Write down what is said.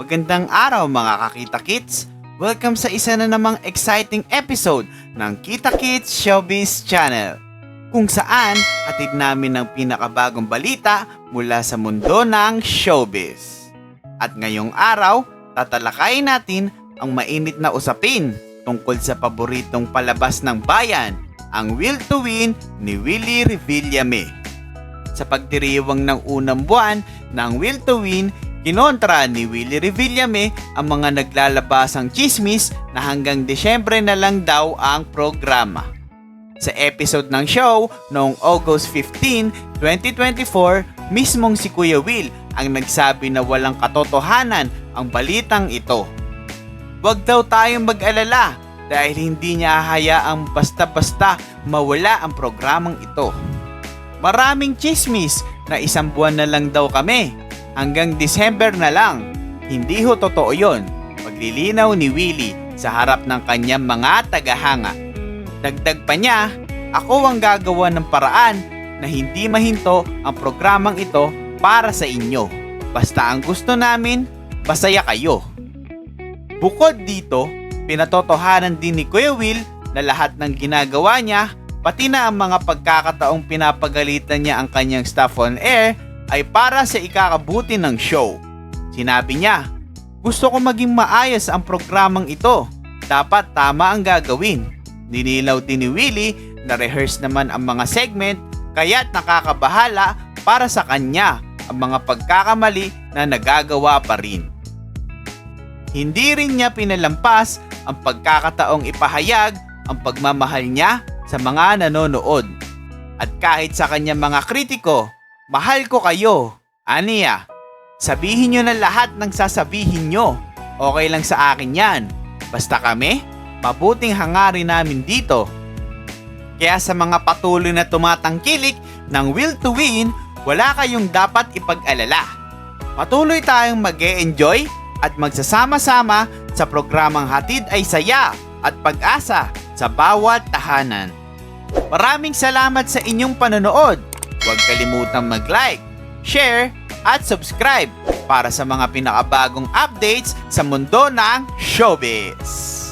Magandang araw mga kakita kits! Welcome sa isa na namang exciting episode ng Kita Kids Showbiz Channel kung saan hatid namin ng pinakabagong balita mula sa mundo ng showbiz. At ngayong araw, tatalakayin natin ang mainit na usapin tungkol sa paboritong palabas ng bayan, ang Will to Win ni Willie Revillame. Sa pagdiriwang ng unang buwan ng Will to Win, kinontra ni Willie Revillame ang mga naglalabasang chismis na hanggang Desyembre na lang daw ang programa. Sa episode ng show noong August 15, 2024, mismong si Kuya Will ang nagsabi na walang katotohanan ang balitang ito. Huwag daw tayong mag-alala dahil hindi niya hayaang basta-basta mawala ang programang ito. Maraming chismis na isang buwan na lang daw kami. Hanggang December na lang. Hindi ho totoo yon. Paglilinaw ni Willie sa harap ng kanyang mga tagahanga. Dagdag pa niya, ako ang gagawa ng paraan na hindi mahinto ang programang ito para sa inyo. Basta ang gusto namin, masaya kayo. Bukod dito, pinatotohanan din ni Kuya Will na lahat ng ginagawa niya, pati na ang mga pagkakataong pinapagalitan niya ang kanyang staff on air ay para sa ikakabuti ng show. Sinabi niya, gusto ko maging maayos ang programang ito. Dapat tama ang gagawin. Ninilaw din ni Willie na rehearse naman ang mga segment kaya't nakakabahala para sa kanya ang mga pagkakamali na nagagawa pa rin. Hindi rin niya pinalampas ang pagkakataong ipahayag ang pagmamahal niya sa mga nanonood. At kahit sa kanyang mga kritiko, mahal ko kayo. Aniya, sabihin niyo na lahat ng sasabihin niyo. Okay lang sa akin yan. Basta kami, mabuting hangarin namin dito. Kaya sa mga patuloy na tumatangkilik ng will to win, wala kayong dapat ipag-alala. Patuloy tayong mag enjoy at magsasama-sama sa programang Hatid ay Saya at Pag-asa sa bawat tahanan. Maraming salamat sa inyong panonood. Huwag kalimutang mag-like, share, at subscribe para sa mga pinakabagong updates sa mundo ng showbiz.